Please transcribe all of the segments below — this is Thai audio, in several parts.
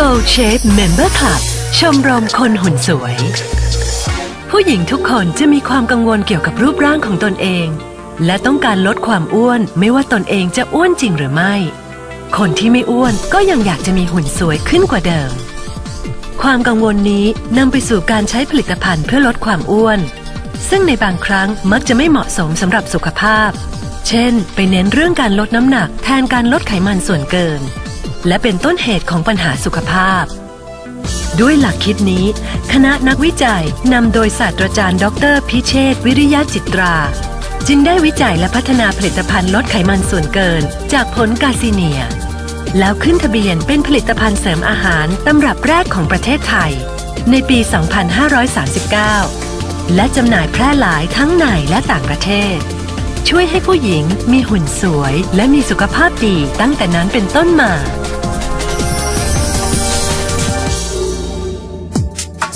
Gold Shape Member Club ชมรมคนหุ่นสวย ผู้หญิงทุกคนจะมีความกังวลเกี่ยวกับรูปร่างของตนเอง และต้องการลดความอ้วนไม่ว่าตนเองจะอ้วนจริงหรือไม่ คนที่ไม่อ้วนก็ยังอยากจะมีหุ่นสวยขึ้นกว่าเดิม ความกังวลนี้นำไปสู่การใช้ผลิตภัณฑ์เพื่อลดความอ้วน ซึ่งในบางครั้งมักจะไม่เหมาะสมสำหรับสุขภาพ เช่น ไปเน้นเรื่องการลดน้ำหนักแทนการลดไขมันส่วนเกิน และเป็นต้นเหตุของปัญหาสุขภาพ ด้วยหลักคิดนี้ คณะนักวิจัยนำโดยศาสตราจารย์ ดร พิเชษวิริยะจิตรา จึงได้วิจัยและพัฒนาผลิตภัณฑ์ลดไขมันส่วนเกิน จากผลกาซิเนีย แล้วขึ้นทะเบียนเป็นผลิตภัณฑ์เสริมอาหารตำรับแรกของประเทศไทย ในปี 2539 และจำหน่ายแพร่หลายทั้งในและต่างประเทศช่วยให้ผู้หญิงมีหุ่นสวยและมีสุขภาพดีตั้งแต่นั้นเป็นต้นมา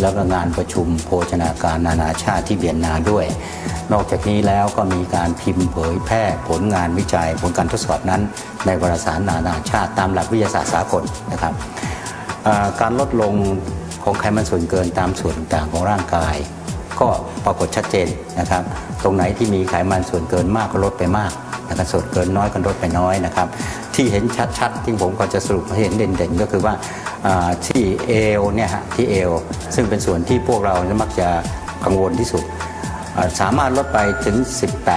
แล้วก็งานประชุมโภชนาการนานาชาติที่เวียนนาด้วย นอกจากนี้แล้วก็มีการพิมพ์เผยแพร่ผลงานวิจัย ผลการทดสอบนั้น ในวารสารนานาชาติตามหลักวิทยาศาสตร์สากลนะครับการลดลงของไขมันส่วนเกินตามส่วนต่างของร่างกาย ก็ปรากฏชัดเจนนะครับ ตรงไหนที่มีไขมันส่วนเกินมากก็ลดไปมากนะครับส่วนเกินน้อยก็ลดไปน้อยนะครับ ที่เห็นชัดๆ ที่ผมก็จะสรุปให้เห็นเด่นๆ ก็คือว่าที่เอวเนี่ยฮะที่เอวซึ่งเป็นส่วนที่พวกเรามักจะกังวลที่สุด สามารถลดไปถึง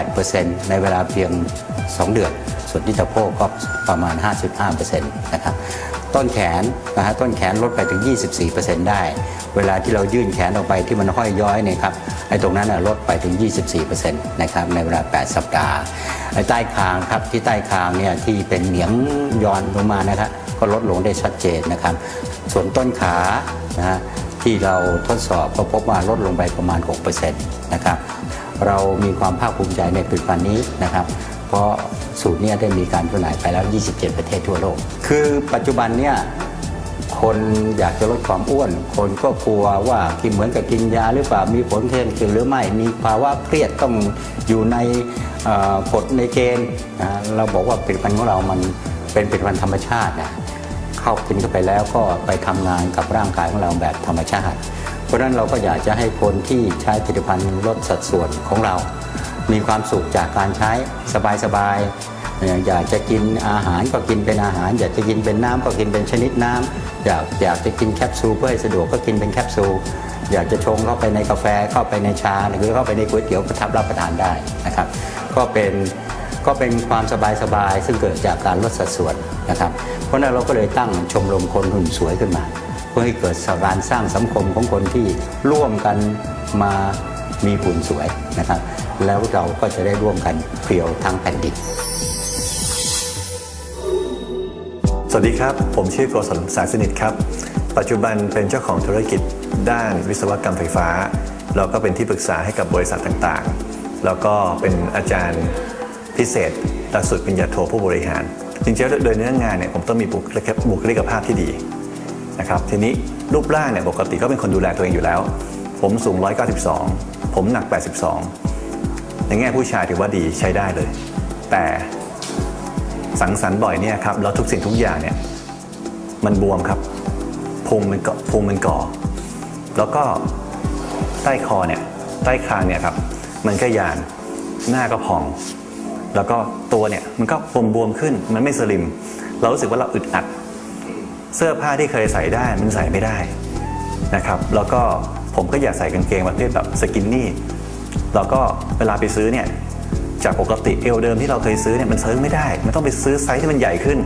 18%ในเวลาเพียง 2 เดือน ส่วนที่ตะโพกก็ประมาณ 55%นะครับต้นแขนนะฮะต้นแขนลดไปถึง 24%ได้ เวลาที่เรายื่นแขนออกไปที่มันห้อยย้อยเนี่ยครับ ไอ้ตรงนั้นนะลดไปถึง 24%นะครับในเวลา 8 สัปดาห์ไอ้ใต้คางครับที่ใต้คางเนี่ยที่เป็นเหนียงย้อนลงมานะครับก็ลดลงได้ชัดเจนนะครับ ส่วนต้นขานะฮะที่เราทดสอบก็พบว่าลดลงไปประมาณ 6%นะครับเรามีความภาคภูมิใจในผลิตภัณฑ์นี้นะครับ เพราะสูตรนี้ได้มีการจำหน่ายไปแล้ว 27 ประเทศทั่วโลก คือปัจจุบันเนี่ย คนอยากจะลดความอ้วน คนก็กลัวว่ากินเหมือนกับกินยาหรือเปล่ามีผลเทียนคืนหรือไม่มีภาวะเครียดต้องอยู่ในกฎในเกณฑ์เราบอกว่าผลิตภัณฑ์ของเรามันเป็นผลิตภัณฑ์ธรรมชาตินะเข้ากินเข้าไปแล้วก็ไปทำงานกับร่างกายของเราแบบธรรมชาติ เพราะฉะนั้นเราก็อยากจะให้คนที่ใช้ผลิตภัณฑ์ลดสัดส่วนของเรา มีความสุขจากการใช้สบายๆ อยากจะกินอาหารก็กินเป็นอาหาร อยากจะกินเป็นน้ำก็กินเป็นชนิดน้ำอยากอยากจะกินแคปซูลเพื่อให้สะดวกก็กินเป็นแคปซูลอยากจะชงเข้าไปในกาแฟเข้าไปในชาหรือเข้าไปในก๋วยเตี๋ยวก็ทับรับประทานได้นะครับ ก็เป็นก็เป็นความสบายๆซึ่งเกิดจากการลดสัดส่วนนะครับ เพราะนั้นเราก็เลยตั้งชมรมคนหุ่นสวยขึ้นมา เพื่อให้เกิดการสร้างสังคมของคนที่ร่วมกันมามีหุ่นสวยนะครับ แล้วเราก็จะได้ร่วมกันเพียวทั้งแผ่นดิน วัสดีครับ ผมชื่อโกศลสายสนิทครับ ปัจจุบันเป็นเจ้าของธุรกิจด้านวิศวกรรมไฟฟ้าแล้วก็เป็นที่ปรึกษาให้กับบริษัทต่างๆ แล้วก็เป็นอาจารย์พิเศษหลักสูตรปริญญาโทผู้บริหาร จริงๆโดยเนื้องานเนี่ยผมต้องมีบุคลิกภาพที่ดีนะครับทีนี้รูปร่างเนี่ยปกติก็เป็นคนดูแลตัวเองอยู่แล้ว ผมสูง 192 ผมหนัก 82 ในแง่ผู้ชายถือว่าดีใช้ได้เลย แต่ สังสรรค์บ่อยเนี่ยครับแล้วทุกสิ่งทุกอย่างเนี่ยมันบวมครับพุงมันเกาะพุงมันก่อ แล้วก็ใต้คอเนี่ยใต้คางเนี่ยครับมันก็ยานหน้าก็พอง แล้วก็ตัวเนี่ยมันก็บวมบวมขึ้นมันไม่สลิม เรารู้สึกว่าเราอึดอัด เสื้อผ้าที่เคยใส่ได้มันใส่ไม่ได้นะครับแล้วก็ผมก็อยากใส่กางเกงประเภทแบบสกินนี่แล้วก็เวลาไปซื้อเนี่ย จากปกติเอวเดิมที่เราเคยซื้อเนี่ยมันซื้อไม่ได้ มันต้องไปซื้อไซส์ที่มันใหญ่ขึ้น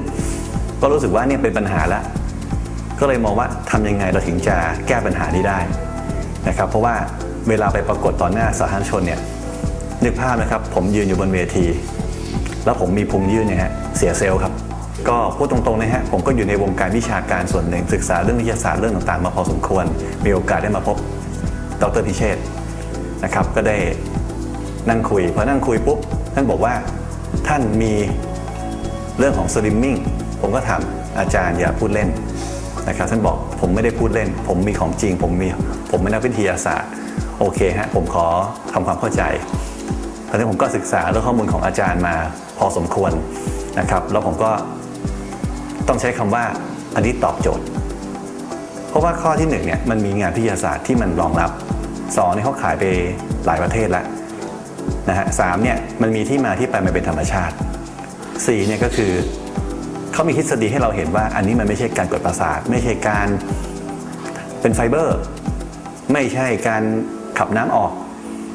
ก็รู้สึกว่าเนี่ยเป็นปัญหาละ ก็เลยมองว่าทำยังไงเราถึงจะแก้ปัญหานี้ได้นะครับ เพราะว่าเวลาไปปรากฏต่อหน้าสาธารณชนเนี่ยนึกภาพนะครับ ผมยืนอยู่บนเวที แล้วผมมีพุงยื่นเนี่ยฮะเสียเซลล์ครับ ก็พูดตรงๆนะฮะผมก็อยู่ในวงการวิชาการส่วนหนึ่ง ศึกษาเรื่องวิทยาศาสตร์เรื่องต่างๆ มาพอสมควร มีโอกาสได้มาพบดรพิเชษนะครับก็ได้ นั่งคุยพอนั่งคุยปุ๊บท่านบอกว่าท่านมีเรื่องของสลิมมิ่งผมก็ถามอาจารย์อย่าพูดเล่นนะครับท่านบอกผมไม่ได้พูดเล่น ผมมีของจริง ผมมีผมเป็นนักวิทยาศาสตร์ โอเคฮะผมขอทำความเข้าใจตอนนี้ผมก็ศึกษาเรื่องข้อมูลของอาจารย์มาพอสมควรนะครับ แล้วผมก็ต้องใช้คำว่าอันนี้ตอบโจทย์ เพราะว่าข้อที่หนึ่งเนี่ยมันมีงานวิทยาศาสตร์ที่มันรองรับสองนี่เขาขายไปหลายประเทศแล้ว นะฮะสามเนี่ยมันมีที่มาที่ไปมันเป็นธรรมชาติสี่เนี่ยก็คือเขามีทฤษฎีให้เราเห็นว่า อันนี้มันไม่ใช่การกดประสาท ไม่ใช่การเป็นไฟเบอร์ ไม่ใช่การขับน้ำออก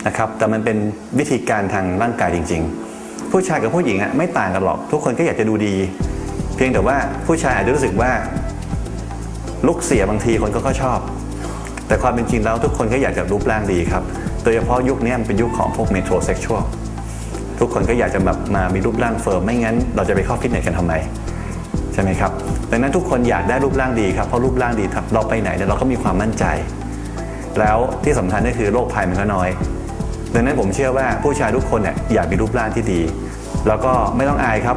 นะครับแต่มันเป็นวิธีการทางร่างกายจริง ๆ ผู้ชายกับผู้หญิงอะไม่ต่างกันหรอกทุกคนก็อยากจะดูดี เพียงแต่ว่าผู้ชายอาจจะรู้สึกว่าลุกเสียบางทีคนก็ก็ชอบ แต่ความเป็นจริงแล้วทุกคนก็อยากจะรูปร่างดีครับ โดยเฉพาะยุคนี้มันเป็นยุคของพวกเมโทรเซ็กชวลทุกคนก็อยากจะแบบมามีรูปร่างเฟิร์มไม่งั้น เราจะไปเข้าฟิตเนสกันทำไมใช่ไหมครับดังนั้นทุกคนอยากได้รูปร่างดีครับเพราะรูปร่างดีเราไปไหนเนี่ยเราก็มีความมั่นใจ แล้วที่สำคัญก็คือโรคภัยมันก็น้อย ดังนั้นผมเชื่อว่าผู้ชายทุกคนเนี่ยอยากมีรูปร่างที่ดี แล้วก็ไม่ต้องอายครับ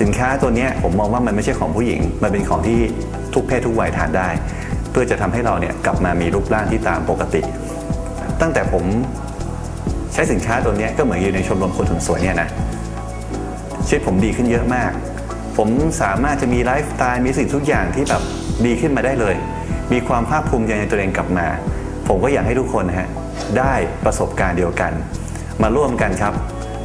สินค้าตัวนี้ผมมองว่ามันไม่ใช่ของผู้หญิง มันเป็นของที่ทุกเพศทุกวัยทานได้ เพื่อจะทำให้เราเนี่ยกลับมามีรูปร่างที่ตามปกติ ตั้งแต่ผมใช้สินค้าตัวนี้ก็เหมือนอยู่ในชมรมคนหุ่นสวยเนี่ยนะชีวิตผมดีขึ้นเยอะมาก ผมสามารถจะมีไลฟ์สไตล์มีสิ่งทุกอย่างที่แบบดีขึ้นมาได้เลย มีความภาคภูมิใจในตัวเองกลับมา ผมก็อยากให้ทุกคนฮะได้ประสบการณ์เดียวกัน มาร่วมกันครับ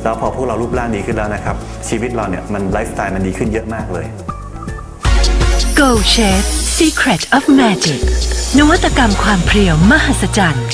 แล้วพอพวกเรารูปร่างดีขึ้นแล้วนะครับ ชีวิตเราเนี่ยมันไลฟ์สไตล์มันดีขึ้นเยอะมากเลย Gold Shape Secret of Magic นวัตกรรมความเพรียวมหัศจรรย์